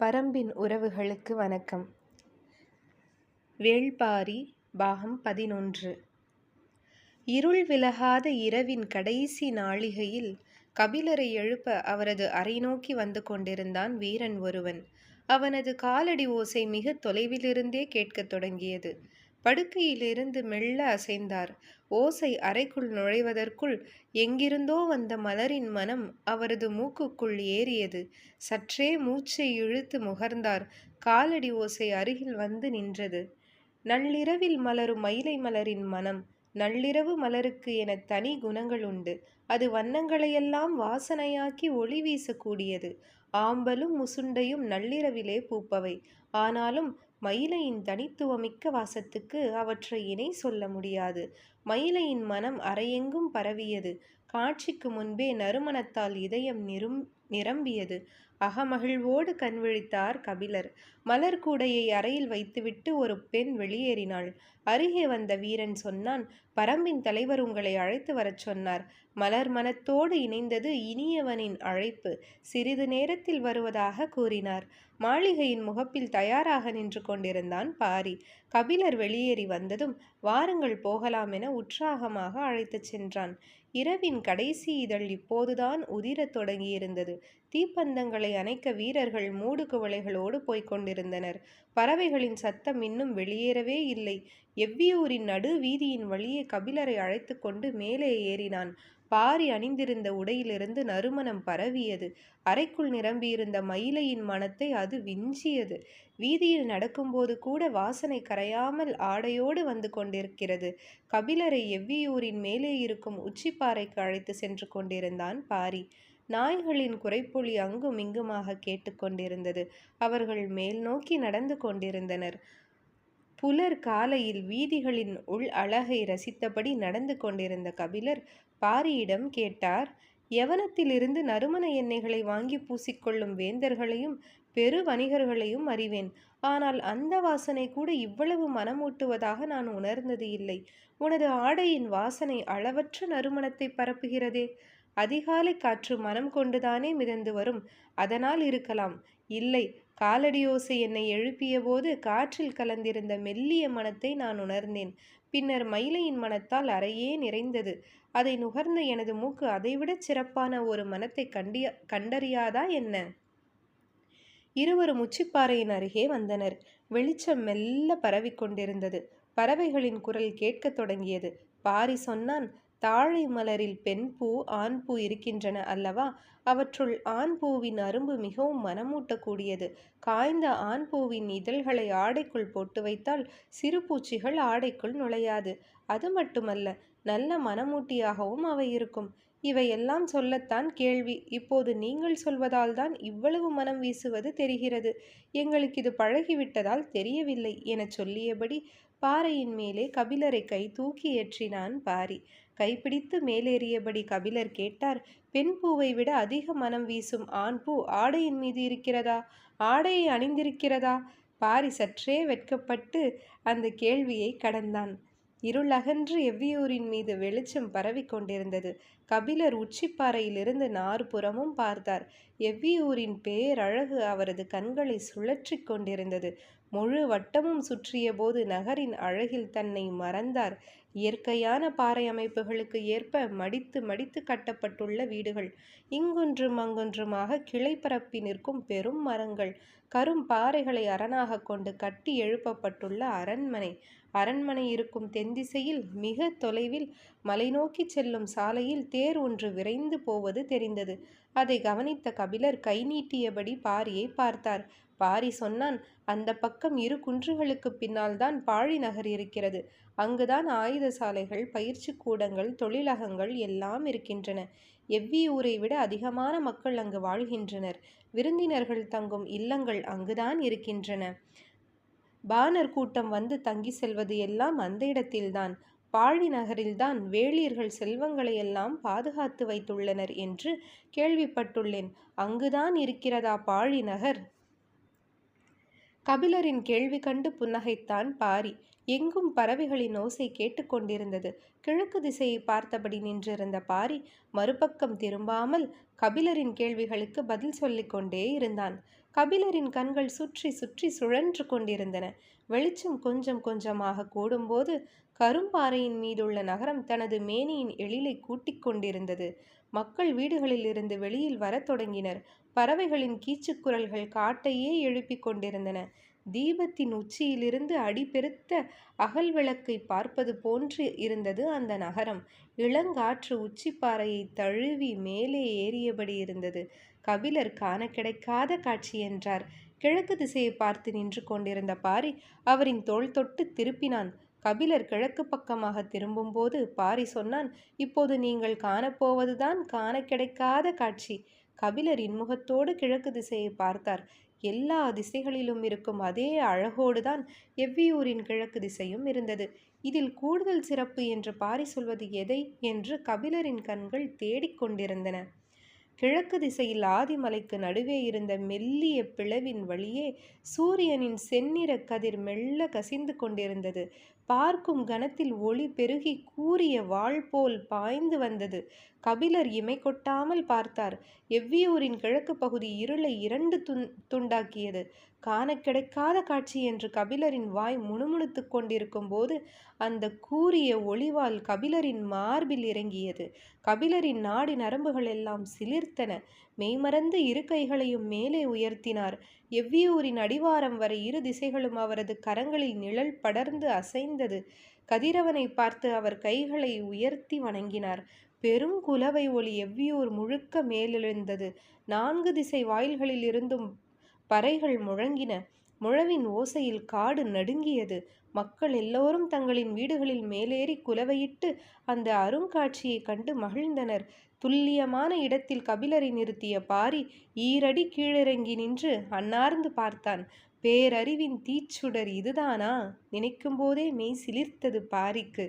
பரம்பின் உறவுகளுக்கு வணக்கம். வேள்பாரி பாகம் பதினொன்று. இருள் விலகாத இரவின் கடைசி நாழிகையில் கபிலரை எழுப்ப அவரது அறை நோக்கி வந்து கொண்டிருந்தான் வீரன் ஒருவன். அவனது காலடி ஓசை மிக தொலைவிலிருந்தே கேட்கத் தொடங்கியது. படுக்கையிலிருந்து மெல்ல அசைந்தார். ஓசை அறைக்குள் நுழைவதற்குள் எங்கிருந்தோ வந்த மலரின் மனம் அவரது மூக்குக்குள் ஏறியது. சற்றே மூச்சை இழுத்து முகர்ந்தார். காலடி ஓசை அருகில் வந்து நின்றது. நள்ளிரவில் மலரும் மயிலை மலரின் மனம். நள்ளிரவு மலருக்கு என தனி குணங்கள் உண்டு. அது வண்ணங்களையெல்லாம் வாசனையாக்கி ஒளி வீசக்கூடியது. ஆம்பலும் முசுண்டையும் நள்ளிரவிலே பூப்பவை. ஆனாலும் மயிலையின் தனித்துவமிக்க வாசத்துக்கு அவற்றை இணை சொல்ல முடியாது. மயிலையின் மனம் அறையெங்கும் பரவியது. காட்சிக்கு முன்பே நறுமணத்தால் இதயம் நிரும் நிரம்பியது. அகமகிழ்வோடு கண்விழித்தார் கபிலர். மலர் கூடையை அறையில் வைத்துவிட்டு ஒரு பெண் வெளியேறினாள். அருகே வந்த வீரன் சொன்னான் பரம்பின் தலைவர் உங்களை அழைத்து வரச் சொன்னார். மலர் மனத்தோடு இணைந்தது இனியவனின் அழைப்பு. சிறிது நேரத்தில் வருவதாக கூறினார். மாளிகையின் முகப்பில் தயாராக நின்று கொண்டிருந்தான் பாரி. கபிலர் வெளியேறி வந்ததும் வாருங்கள் போகலாம் என உற்சாகமாக அழைத்துச் சென்றான். இரவின் கடைசி இதழ் இப்போதுதான் உதிரத் தொடங்கியிருந்தது. தீப்பந்தங்களை அணைக்க வீரர்கள் மூடு குவளைகளோடு போய்க் கொண்டிருந்தனர். பறவைகளின் சத்தம் இன்னும் வெளியேறவே இல்லை. எவ்வியூரின் நடு வீதியின் வழியே கபிலரை அழைத்து கொண்டு மேலே ஏறினான். பாரி அணிந்திருந்த உடையிலிருந்து நறுமணம் பரவியது. அறைக்குள் நிரம்பியிருந்த மயிலையின் மனத்தை அது விஞ்சியது. வீதியில் நடக்கும்போது கூட வாசனை கரையாமல் ஆடையோடு வந்து கொண்டிருக்கிறது. கபிலரை எவ்வியூரின் மேலே இருக்கும் உச்சிப்பாறைக்கு அழைத்து சென்று கொண்டிருந்தான் பாரி. நாய்களின் குறைப்பொலி அங்கும் இங்குமாக கேட்டுக்கொண்டிருந்தது அவர்கள் மேல் நோக்கி நடந்து கொண்டிருந்தனர். புலர் காலையில் வீதிகளின் உள் அழகை ரசித்தபடி நடந்து கொண்டிருந்த கபிலர் பாரியிடம் கேட்டார் யவனத்திலிருந்து நறுமண எண்ணெய்களை வாங்கி பூசிக்கொள்ளும் வேந்தர்களையும் பெரு வணிகர்களையும் அறிவேன். ஆனால் அந்த வாசனை கூட இவ்வளவு மனமூட்டுவதாக நான் உணர்ந்தது இல்லை. உனது ஆடையின் வாசனை அளவற்ற நறுமணத்தை பரப்புகிறதே. அதிகாலை காற்று மனம் கொண்டுதானே மிதந்து வரும். அதனால் இருக்கலாம். இல்லை காலடியோசை என்னை எழுப்பியபோது காற்றில் கலந்திருந்த மெல்லிய மனத்தை நான் உணர்ந்தேன். பின்னர் மயிலையின் மனத்தால் அறையே நிறைந்தது. அதை நுகர்ந்த எனது மூக்கு அதைவிட சிறப்பான ஒரு மனத்தை கண்டிய கண்டறியாதா என்ன? இருவரும் உச்சிப்பாறையின் அருகே வந்தனர். வெளிச்சம் மெல்ல பரவிக்கொண்டிருந்தது. பறவைகளின் குரல் கேட்கத் தொடங்கியது. பாரி சொன்னான் தாழை மலரில் பெண் பூ ஆண் பூ இருக்கின்றன அல்லவா? அவற்றுள் ஆண் பூவின் அரும்பு மிகவும் மனமூட்டக்கூடியது. காய்ந்த ஆண் பூவின் இதழ்களை ஆடைக்குள் போட்டு வைத்தால் சிறு பூச்சிகள் ஆடைக்குள் நுழையாது. அது மட்டுமல்ல நல்ல மனமூட்டியாகவும் அவை இருக்கும். இவையெல்லாம் சொல்லத்தான் கேள்வி. இப்போது நீங்கள் சொல்வதால் தான் இவ்வளவு மனம் வீசுவது தெரிகிறது. எங்களுக்கு இது பழகிவிட்டதால் தெரியவில்லை என சொல்லியபடி பாறையின் மேலே கபிலரை கை தூக்கி ஏற்றினான் பாரி. கைப்பிடித்து மேலேறியபடி கபிலர் கேட்டார் பெண் பூவை விட அதிக மனம் வீசும் ஆண் பூ ஆடையின் மீது இருக்கிறதா? ஆடையை அணிந்திருக்கிறதா? பாரி சற்றே வெட்கப்பட்டு அந்த கேள்வியை கடந்தான். இருளகன்று எவ்வியூரின் மீது வெளிச்சம் பரவி கொண்டிருந்தது. கபிலர் உச்சிப்பாறையிலிருந்து நாற்புறமும் பார்த்தார். எவ்வியூரின் பேரழகு அவரது கண்களை சுழற்றி கொண்டிருந்தது. முழு வட்டமும் சுற்றிய போது நகரின் அழகில் தன்னை மறந்தார். இயற்கையான பாறை அமைப்புகளுக்கு ஏற்ப மடித்து மடித்து கட்டப்பட்டுள்ள வீடுகள். இங்கொன்றும் அங்கொன்றுமாக கிளை பரப்பி நிற்கும் பெரும் மரங்கள். கரும் பாறைகளை அரணாக கொண்டு கட்டி எழுப்பப்பட்டுள்ள அரண்மனை. அரண்மனை இருக்கும் தென்திசையில் மிக தொலைவில் மலை நோக்கி செல்லும் சாலையில் தேர் ஒன்று விரைந்து போவது தெரிந்தது. அதை கவனித்த கபிலர் கை நீட்டியபடி பாரியை பார்த்தார். பாரி சொன்னான் அந்த பக்கம் இரு குன்றுகளுக்கு பின்னால் தான் பாழி நகர் இருக்கிறது. அங்குதான் ஆயுத சாலைகள் பயிற்சி கூடங்கள் தொழிலகங்கள் எல்லாம் இருக்கின்றன. எவ்வியூரை விட அதிகமான மக்கள் அங்கு வாழ்கின்றனர். விருந்தினர்கள் தங்கும் இல்லங்கள் அங்குதான் இருக்கின்றன. பானர் கூட்டம் வந்து தங்கி செல்வது எல்லாம் அந்த இடத்தில்தான். பாழி நகரில்தான் வேளியர்கள் செல்வங்களை எல்லாம் பாதுகாத்து வைத்துள்ளனர் என்று கேள்விப்பட்டுள்ளேன். அங்குதான் இருக்கிறதா பாழி நகர்? கபிலரின் கேள்வி கண்டு புன்னகைத்தான் பாரி. எங்கும் பறவைகளின் ஓசை கேட்டுக்கொண்டிருந்தது கிழக்கு திசையை பார்த்தபடி நின்றிருந்த பாரி மறுபக்கம் திரும்பாமல் கபிலரின் கேள்விகளுக்கு பதில் சொல்லிக்கொண்டே இருந்தான். கபிலரின் கண்கள் சுற்றி சுற்றி சுழன்று கொண்டிருந்தன. வெளிச்சம் கொஞ்சம் கொஞ்சமாக கூடும்போது கரும்பாறையின் மீதுள்ள நகரம் தனது மேனியின் எழிலை கூட்டிக் கொண்டிருந்தது. மக்கள் வீடுகளில் இருந்து வெளியில் வரத் தொடங்கினர். பறவைகளின் கீச்சுக்குரல்கள் காட்டையே எழுப்பிக் கொண்டிருந்தன. தீபத்தின் உச்சியிலிருந்து அடிபெருத்த அகல் விளக்கை பார்ப்பது போன்று இருந்தது அந்த நகரம். இளங்காற்று உச்சிப்பாறையை தழுவி மேலே ஏறியபடி இருந்தது. கபிலர் காண கிடைக்காத காட்சி என்றார். கிழக்கு திசையை பார்த்து நின்று கொண்டிருந்த பாரி அவரின் தோள் தொட்டு திருப்பினான். கபிலர் கிழக்கு பக்கமாக திரும்பும்போது பாரி சொன்னான் இப்போது நீங்கள் காணப்போவதுதான் காண கிடைக்காத காட்சி. கபிலர் இன்முகத்தோடு கிழக்கு திசையை பார்த்தார். எல்லா திசைகளிலும் இருக்கும் அதே அழகோடுதான் எவ்வியூரின் கிழக்கு திசையும் இருந்தது. இதில் கூடுதல் சிறப்பு என்று பாரி சொல்வது எதை என்று கபிலரின் கண்கள் தேடிக்கொண்டிருந்தன கிழக்கு திசையில் ஆதிமலைக்கு நடுவே இருந்த மெல்லிய பிளவின் வழியே சூரியனின் செந்நிற கதிர் மெல்ல கசிந்து கொண்டிருந்தது. பார்க்கும் கணத்தில் ஒளி பெருகி கூறிய வாள் போல் பாய்ந்து வந்தது. கபிலர் இமை கொட்டாமல் பார்த்தார். எவ்வியூரின் கிழக்கு பகுதி இருளை இரண்டு துண் துண்டாக்கியது. காண கிடைக்காத காட்சி என்று கபிலரின் வாய் முணுமுணுத்து கொண்டிருக்கும் போது அந்த கூறிய ஒளிவால் கபிலரின் மார்பில் இறங்கியது. கபிலரின் நாடி நரம்புகள் எல்லாம் சிலிர்த்தன. மெய்மறந்து இரு கைகளையும் மேலே உயர்த்தினார். எவ்வியூரின் அடிவாரம் வரை இரு திசைகளும் அவரது கரங்களில் நிழல் படர்ந்து அசைந்தது. கதிரவனை பார்த்து அவர் கைகளை உயர்த்தி வணங்கினார். பெரும் குலவை ஒளி எவ்வியூர் முழுக்க மேலெழுந்தது. நான்கு திசை வாயில்களில் இருந்தும் பறைகள் முழங்கின. முழவின் ஓசையில் காடு நடுங்கியது. மக்கள் எல்லோரும் தங்களின் வீடுகளில் மேலேறி குலவையிட்டு அந்த அருங்காட்சியை கண்டு மகிழ்ந்தனர். துல்லியமான இடத்தில் கபிலரை நிறுத்திய பாரி ஈரடி கீழிறங்கி நின்று அன்னார்ந்து பார்த்தான். பேரறிவின் தீச்சுடர் இதுதானா? நினைக்கும் போதே மெய் சிலிர்த்தது பாரிக்கு.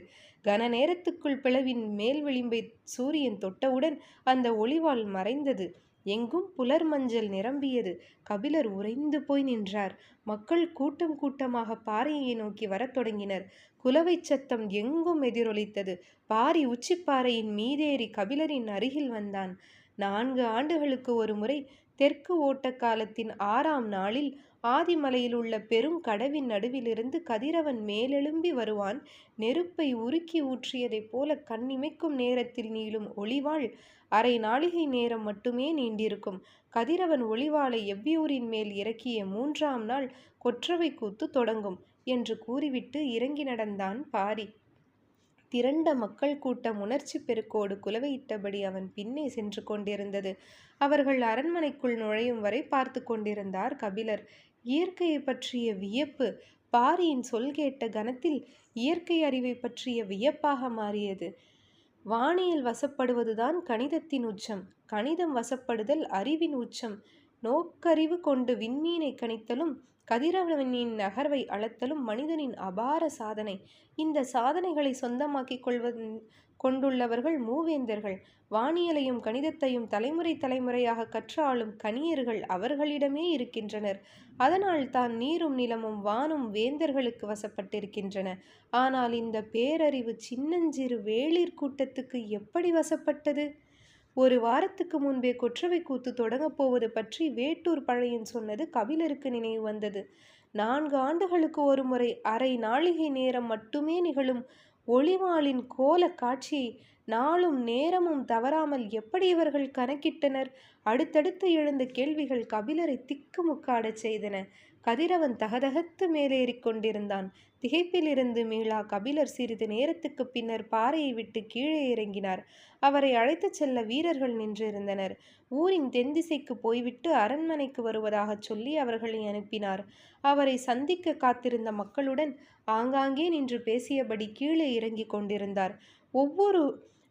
கன நேரத்துக்குள் பிளவின் மேல் விளிம்பை சூரியன் தொட்டவுடன் அந்த ஒளிவால் மறைந்தது. எங்கும் புலர் மஞ்சள் நிரம்பியது. கபிலர் உறைந்து போய் நின்றார். மக்கள் கூட்டம் கூட்டமாக பாறையை நோக்கி வரத் தொடங்கினர். குலவை சத்தம் எங்கும் எதிரொலித்தது. பாரி உச்சிப்பாறையின் மீதேறி கபிலரின் அருகில் வந்தான். நான்கு ஆண்டுகளுக்கு ஒரு முறை தெற்கு ஓட்ட காலத்தின் ஆறாம் நாளில் ஆதிமலையில் உள்ள பெரும் கடவின் நடுவிலிருந்து கதிரவன் மேலெழும்பி வருவான். நெருப்பை உருக்கி ஊற்றியதைப் போல கண்ணிமைக்கும் நேரத்தில் நீளும் ஒளிவாள். அரை நாளிகை நேரம் மட்டுமே நீண்டிருக்கும். கதிரவன் ஒளிவாளை எவ்வியூரின் மேல் இறக்கிய மூன்றாம் நாள் கொற்றவை கூத்து தொடங்கும் என்று கூறிவிட்டு இறங்கி நடந்தான் பாரி. திரண்ட மக்கள் கூட்டம் உணர்ச்சி பெருக்கோடு குலவையிட்டபடி அவன் பின்னே சென்று கொண்டிருந்தது. அவர்கள் அரண்மனைக்குள் நுழையும் வரை பார்த்து கொண்டிருந்தார் கபிலர். இயற்கையை பற்றிய வியப்பு பாரியின் சொல் கேட்ட கணத்தில் இயற்கை அறிவை பற்றிய வியப்பாக மாறியது. வானியல் வசப்படுவதுதான் கணிதத்தின் உச்சம் கணிதம் வசப்படுதல் அறிவின் உச்சம். நோக்கறிவு கொண்டு விண்மீனை கணித்தலும் கதிரவனின் நகர்வை அளத்தலும் மனிதனின் அபார சாதனை. இந்த சாதனைகளை சொந்தமாக்கிக் கொள்வதன் கொண்டுள்ளவர்கள் மூவேந்தர்கள். வானியலையும் கணிதத்தையும் தலைமுறை தலைமுறையாக கற்றாலும் கணியர்கள் அவர்களிடமே இருக்கின்றனர். அதனால் தான் நீரும் நிலமும் வானும் வேந்தர்களுக்கு வசப்பட்டிருக்கின்றன. ஆனால் இந்த பேரறிவு சின்னஞ்சிறு வேளிர் கூட்டத்துக்கு எப்படி வசப்பட்டது? ஒரு வாரத்துக்கு முன்பே கொற்றவை கூத்து தொடங்கப் போவது பற்றி வேட்டூர் பழையன் சொன்னது கபிலருக்கு நினைவு வந்தது. நான்கு ஆண்டுகளுக்கு ஒரு முறை அரை நாளிகை நேரம் மட்டுமே நிகழும் ஒளிவாளின் கோல காட்சி நாளும் நேரமும் தவறாமல் எப்படி இவர்கள் கணக்கிட்டனர்? அடுத்தடுத்து எழுந்த கேள்விகள் கபிலரை திக்குமுக்காடச் செய்தன. கதிரவன் தகதகத்து மேலேறிக் கொண்டிருந்தான். திகைப்பிலிருந்து மீளா கபிலர் சிறிது நேரத்துக்கு பின்னர் பாறையை விட்டு கீழே இறங்கினார். அவரை அழைத்துச் செல்ல வீரர்கள் நின்றிருந்தனர். ஊரின் தென்திசைக்கு போய்விட்டு அரண்மனைக்கு வருவதாகச் சொல்லி அவர்களை அனுப்பினார். அவரை சந்திக்க காத்திருந்த மக்களுடன் ஆங்காங்கே நின்று பேசியபடி கீழே இறங்கிக் கொண்டிருந்தார். ஒவ்வொரு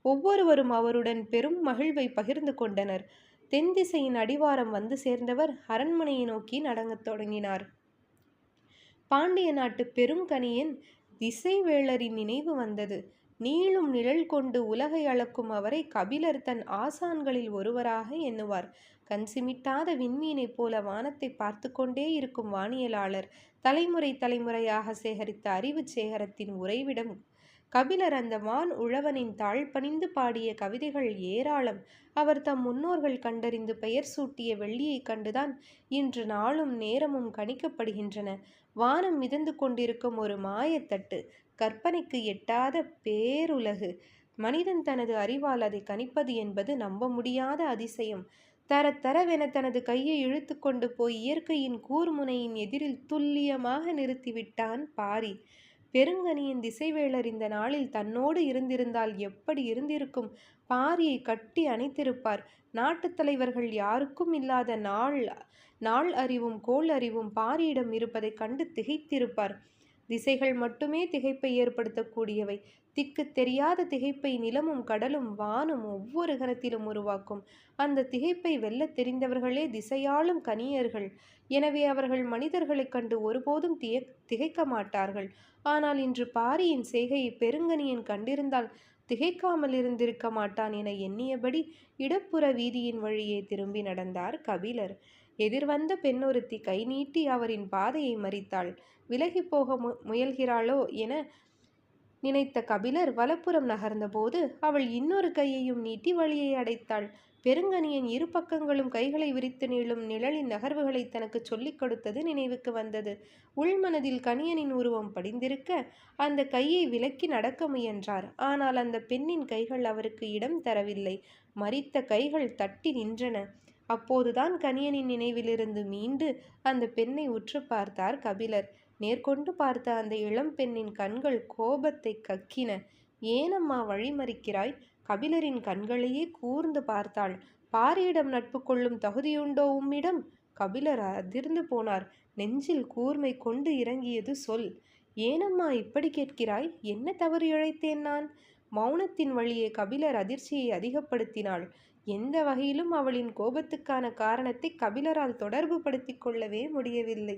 ஒவ்வொருவரும் அவருடன் பெரும் மகிழ்வை பகிர்ந்து கொண்டனர். தென் திசையின் அடிவாரம் வந்து சேர்ந்தவர் அரண்மனையை நோக்கி நடங்கத் தொடங்கினார். பாண்டிய நாட்டு பெருங்கனியன் திசைவேளரின் நினைவு வந்தது. நீளும் நிழல் கொண்டு உலகை அளக்கும் அவரை கபிலர் தன் ஆசான்களில் ஒருவராக எண்ணுவார். கண்சிமிட்டாத விண்மீனைப் போல வானத்தை பார்த்து கொண்டே இருக்கும் வானியலாளர் தலைமுறை தலைமுறையாக சேகரித்த அறிவு சேகரத்தின் உறைவிடம் கபிலர் அந்த வான் உழவனின் தாழ் பணிந்து பாடிய கவிதைகள் ஏராளம். அவர் தம் முன்னோர்கள் கண்டறிந்து பெயர் சூட்டிய வெள்ளியைக் கண்டுதான் இன்று நாளும் நேரமும் கணிக்கப்படுகின்றன. வானம் மிதந்து கொண்டிருக்கும் ஒரு மாயத்தட்டு கற்பனைக்கு எட்டாத பேருலகு. மனிதன் தனது அறிவால் அதை கணிப்பது என்பது நம்ப முடியாத அதிசயம். தர தரவென தனது கையை இழுத்து கொண்டு போய் இயற்கையின் கூர்முனையின் எதிரில் துல்லியமாக நிறுத்திவிட்டான் பாரி. பெருங்கனியின் திசைவேளர் இந்த நாளில் தன்னோடு இருந்திருந்தால் எப்படி இருந்திருக்கும்? பாரியை கட்டி அணைத்திருப்பார். நாட்டுத் தலைவர்கள் யாருக்கும் இல்லாத நாள் நாள் அறிவும் கோள் அறிவும் பாரியிடம் இருப்பதை கண்டு திகைத்திருப்பார். திசைகள் மட்டுமே திகைப்பை ஏற்படுத்தக்கூடியவை. திக்கு தெரியாத திகைப்பை நிலமும் கடலும் வானும் ஒவ்வொரு கணத்திலும் உருவாக்கும். அந்த திகைப்பை வெல்ல தெரிந்தவர்களே திசையாளும் கனியர்கள். எனவே அவர்கள் மனிதர்களைக் கண்டு ஒருபோதும் திய திகைக்க மாட்டார்கள். ஆனால் இன்று பாரியின் செய்கையை பெருங்கனியன் கண்டிருந்தால் திகைக்காமல் இருந்திருக்க மாட்டான் என எண்ணியபடி இடப்புற வீதியின் வழியே திரும்பி நடந்தார் கபிலர். எதிர்வந்த பெண்ணொருத்தி கை நீட்டி அவரின் பாதையை மறித்தாள். விலகி போக மு முயல்கிறாளோ என நினைத்த கபிலர் வலப்புறம் நகர்ந்தபோது அவள் இன்னொரு கையையும் நீட்டி வழியை அடைத்தாள். பெருங்கனியின் இரு பக்கங்களும் கைகளை விரித்து நீளும் நிழலின் நகர்வுகளை தனக்கு சொல்லிக் கொடுத்தது நினைவுக்கு வந்தது. உள்மனதில் கணியனின் உருவம் படிந்திருக்க அந்த கையை விலக்கி நடக்க முயன்றார். ஆனால் அந்த பெண்ணின் கைகள் அவருக்கு இடம் தரவில்லை. மறித்த கைகள் தட்டி நின்றன. அப்போதுதான் கணியனின் நினைவிலிருந்து மீண்டு அந்த பெண்ணை உற்று பார்த்தார் கபிலர். நேர்கொண்டு பார்த்த அந்த இளம் பெண்ணின் கண்கள் கோபத்தை கக்கின. ஏனம்மா வழிமறிக்கிறாய்? கபிலரின் கண்களையே கூர்ந்து பார்த்தாள். பாரியிடம் நட்பு கொள்ளும் தகுதியுண்டோ உம்மிடம்? கபிலர் அதிர்ந்து போனார். நெஞ்சில் கூர்மை கொண்டு இறங்கியது சொல். ஏனம்மா இப்படி கேட்கிறாய்? என்ன தவறு இழைத்தேன் நான்? மௌனத்தின் வழியே கபிலர் அதிர்ச்சியை அதிகப்படுத்தினாள். எந்த வகையிலும் அவளின் கோபத்துக்கான காரணத்தை கபிலரால் தொடர்பு படுத்தி கொள்ளவே முடியவில்லை.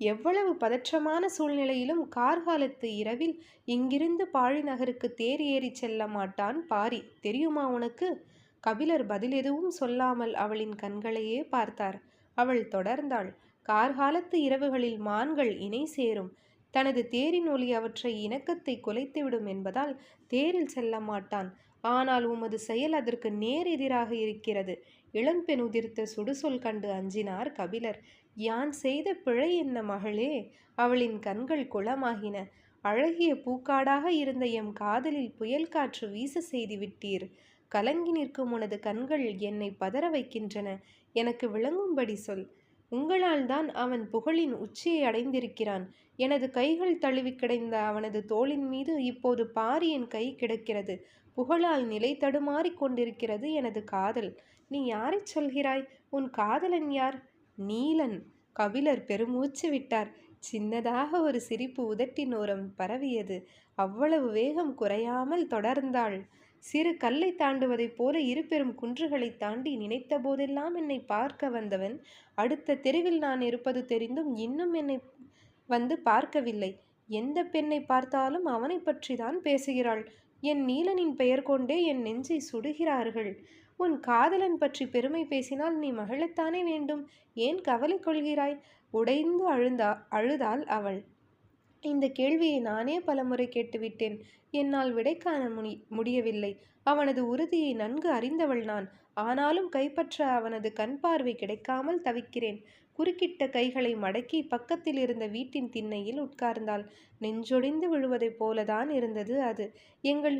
எவ்வளவு பதற்றமான சூழ்நிலையிலும் கார்காலத்து இரவில் இங்கிருந்து பாழி நகருக்கு தேர் ஏறிச் செல்ல மாட்டான் பாரி. தெரியுமா உனக்கு? கபிலர் பதில் எதுவும் சொல்லாமல் அவளின் கண்களையே பார்த்தார். அவள் தொடர்ந்தாள். கார்காலத்து இரவுகளில் மான்கள் இணை சேரும். தனது தேரின் ஒளி அவற்றை இணக்கத்தை குலைத்துவிடும் என்பதால் தேரில் செல்ல மாட்டான். ஆனால் உமது செயல் அதற்கு நேர் எதிராக இருக்கிறது. இளம்பெண் உதிர்த்த சுடுசொல் கண்டு அஞ்சினார் கபிலர். யான் செய்த பிழை என்ன மகளே? அவளின் கண்கள் குளமாகின. அழகிய பூக்காடாக இருந்த எம் காதலில் புயல் காற்று வீச செய்து விட்டீர். கலங்கி நிற்கும் உனது கண்கள் என்னை பதற வைக்கின்றன. எனக்கு விளங்கும்படி சொல். உங்களால் தான் அவன் புகழின் உச்சியை அடைந்திருக்கிறான். எனது கைகள் தழுவி கிடைந்த அவனது தோளின் மீது இப்போது பாரியின் கை கிடக்கிறது. புகழால் நிலை தடுமாறிக் கொண்டிருக்கிறது எனது காதல். நீ யாரைச் சொல்கிறாய்? உன் காதலன் யார்? நீலன். கபிலர் பெருமூச்சு விட்டார். சின்னதாக ஒரு சிரிப்பு உதட்டின் ஓரம் பரவியது. அவ்வளவு வேகம் குறையாமல் தொடர்ந்தாள். சிறு கல்லை தாண்டுவதைப் போல இரு பெரும் குன்றுகளை தாண்டி நினைத்த போதெல்லாம் என்னை பார்க்க வந்தவன். அடுத்த தெருவில் நான் இருப்பது தெரிந்தும் இன்னும் என்னை வந்து பார்க்கவில்லை. எந்த பெண்ணை பார்த்தாலும் அவனை பற்றி தான் பேசுகிறாள். என் நீலனின் பெயர் கொண்டே என் நெஞ்சை சுடுகிறார்கள். உன் காதலன் பற்றி பெருமை பேசினால் நீ மகிழத்தானே வேண்டும். ஏன் கவலை கொள்கிறாய்? உடைந்து அழுந்தா அழுதாள் அவள். இந்த கேள்வியை நானே பலமுறை கேட்டுவிட்டேன். என்னால் விடை காண முடி முடியவில்லை. அவனது உறுதியை நன்கு அறிந்தவள் நான். ஆனாலும் கைப்பற்ற அவனது கண் பார்வை கிடைக்காமல் தவிக்கிறேன். குறுக்கிட்ட கைகளை மடக்கி பக்கத்தில் இருந்த வீட்டின் திண்ணையில் உட்கார்ந்தாள். நெஞ்சொடிந்து விழுவதைப் போலதான் இருந்தது அது. எங்கள்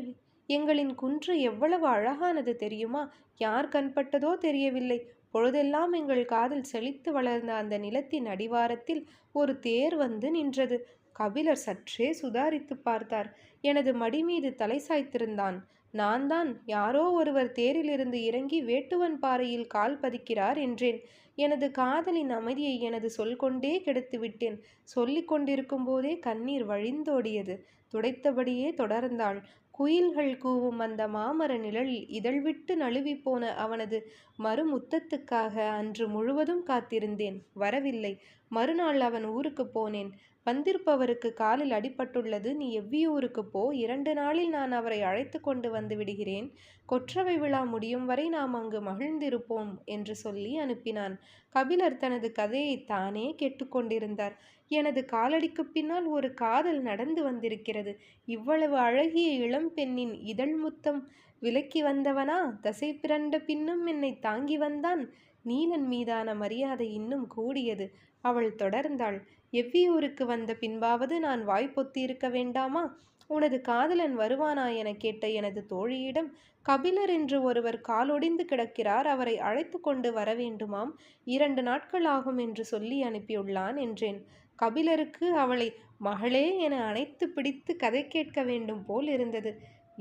எங்களின் குன்று எவ்வளவு அழகானது தெரியுமா? யார் கண்பட்டதோ தெரியவில்லை. பொழுதெல்லாம் எங்கள் காதில் செழித்து வளர்ந்த அந்த நிலத்தின் அடிவாரத்தில் ஒரு தேர் வந்து நின்றது. கபிலர் சற்றே சுதாரித்து பார்த்தார். எனது மடி மீது தலை சாய்த்திருந்தான். நான் தான் யாரோ ஒருவர் தேரிலிருந்து இறங்கி வேட்டுவன் பாறையில் கால் பதிக்கிறார் என்றேன். எனது காதலின் அமைதியை எனது சொல் கொண்டே கெடுத்து விட்டேன் சொல்லி கொண்டிருக்கும் போதே கண்ணீர் வழிந்தோடியது. துடைத்தபடியே தொடர்ந்தாள். குயில்கள் கூவும் அந்த மாமர நிழலில் இதழ்விட்டு நழுவி போன அவனது மறுமுத்தத்துக்காக அன்று முழுவதும் காத்திருந்தேன். வரவில்லை. மறுநாள் அவன் ஊருக்கு போனேன். வந்திருப்பவருக்கு காலில் அடிபட்டுள்ளது. நீ எவ்வியூருக்கு போ. இரண்டு நாளில் நான் அவரை அழைத்து கொண்டு வந்து விடுகிறேன். கொற்றவை விழா முடியும் வரை நாம் அங்கு மகிழ்ந்திருப்போம் என்று சொல்லி அனுப்பினான். கபிலர் தனது கதையை தானே கேட்டுக்கொண்டிருந்தார் எனது காலடிக்கு பின்னால் ஒரு காதல் நடந்து வந்திருக்கிறது. இவ்வளவு அழகிய இளம் பெண்ணின் இதழ் முத்தம் விலக்கி வந்தவனா? தசை பிறண்ட பின்னும் என்னை தாங்கி வந்தான். நீலன் மீதான மரியாதை இன்னும் கூடியது. அவள் தொடர்ந்தாள். எவ்வியூருக்கு வந்த பின்பாவது நான் வாய் பொத்தியிருக்க வேண்டாமா? உனது காதலன் வருவானா? என கேட்ட எனது தோழியிடம் கபிலர் என்று ஒருவர் காலொடிந்து கிடக்கிறார். அவரை அழைத்து கொண்டு வர வேண்டுமாம். இரண்டு நாட்கள் ஆகும் என்று சொல்லி அனுப்பியுள்ளான் என்றேன். கபிலருக்கு அவளை மகளே என அணைத்து பிடித்து கதை கேட்க வேண்டும் போல் இருந்தது.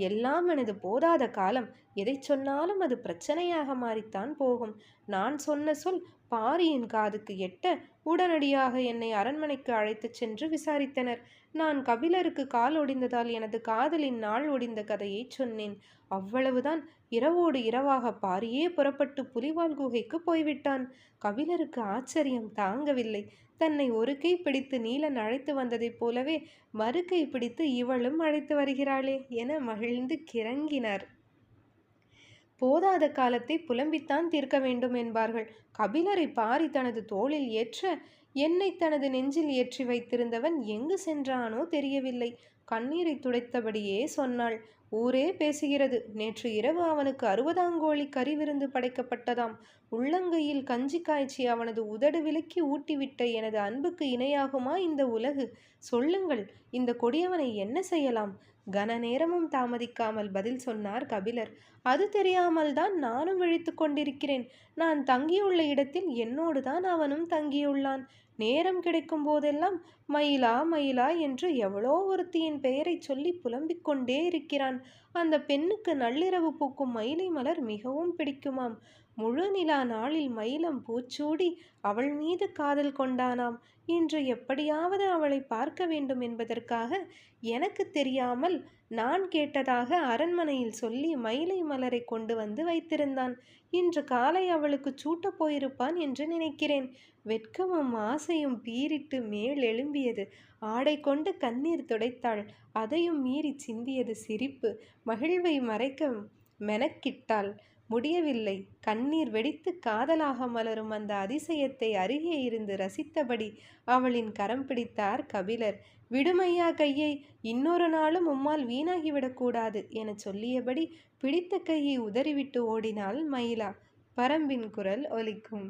எல்லாம் எனது போதாத காலம். எதை சொன்னாலும் அது பிரச்சனையாக மாறித்தான் போகும். நான் சொன்ன சொல் பாரியின் காதுக்கு எட்ட உடனடியாக என்னை அரண்மனைக்கு அழைத்துச் சென்று விசாரித்தனர். நான் கபிலருக்கு கால் ஒடிந்ததால் எனது காதலின் நாள் ஒடிந்த கதையை சொன்னேன். அவ்வளவுதான். இரவோடு இரவாக பாரியே புறப்பட்டு புலிவால் குகைக்கு போய்விட்டான். கபிலருக்கு ஆச்சரியம் தாங்கவில்லை. தன்னை ஒரு கை பிடித்து நீலன் அழைத்து வந்ததைப் போலவே மறு கை பிடித்து இவளும் அழைத்து வருகிறாளே என மகிழ்ந்து கிறங்கினார். போதாத காலத்தை புலம்பித்தான் தீர்க்க வேண்டும் என்பார்கள். கபிலரை பாரி தனது தோளில் ஏற்ற என்னை தனது நெஞ்சில் ஏற்றி வைத்திருந்தவன் எங்கு சென்றானோ தெரியவில்லை. கண்ணீரை துடைத்தபடியே சொன்னாள். ஊரே பேசுகிறது. நேற்று இரவு அவனுக்கு அறுபதாங்கோழி கறி விருந்து படைக்கப்பட்டதாம். உள்ளங்கையில் கஞ்சி காய்ச்சி அவனது உதடு விலக்கி ஊட்டிவிட்ட எனது அன்புக்கு இணையாகுமா இந்த உலகு? சொல்லுங்கள் இந்த கொடியவனை என்ன செய்யலாம்? கன நேரமும் தாமதிக்காமல் பதில் சொன்னார் கபிலர். அது தெரியாமல் தான் நானும் விழித்து கொண்டிருக்கிறேன். நான் தங்கியுள்ள இடத்தில் என்னோடு தான் அவனும் தங்கியுள்ளான். நேரம் கிடைக்கும் போதெல்லாம் மயிலா மயிலா என்று எவ்வளோ ஒருத்தியின் பெயரை சொல்லி புலம்பிக் கொண்டே இருக்கிறான். அந்த பெண்ணுக்கு நள்ளிரவு பூக்கும் மயிலை மலர் மிகவும் பிடிக்குமாம். முழு நிலா நாளில் மயிலம் பூச்சூடி அவள் மீது காதல் கொண்டானாம். இன்று எப்படியாவது அவளை பார்க்க வேண்டும் என்பதற்காக எனக்கு தெரியாமல் நான் கேட்டதாக அரண்மனையில் சொல்லி மயிலை மலரை கொண்டு வந்து வைத்திருந்தான். இன்று காலை அவளுக்கு சூட்டப் போயிருப்பான் என்று நினைக்கிறேன். வெட்கமும் ஆசையும் பீரிட்டு மேல் எழும்பியது. ஆடை கொண்டு கண்ணீர் துடைத்தாள். அதையும் மீறி சிந்தியது சிரிப்பு. மகிழ்வை மறைக்க மெனக்கிட்டாள். முடியவில்லை. கண்ணீர் வெடித்து காதலாக மலரும் அந்த அதிசயத்தை அருகே இருந்து ரசித்தபடி அவளின் கரம் பிடித்தார் கபிலர். விடுமையா கையை இன்னொரு நாளும் உம்மால் வீணாகிவிடக்கூடாது என சொல்லியபடி பிடித்த கையை உதறிவிட்டு ஓடினாள் மயிலா. பரம்பின் குரல் ஒலிக்கும்.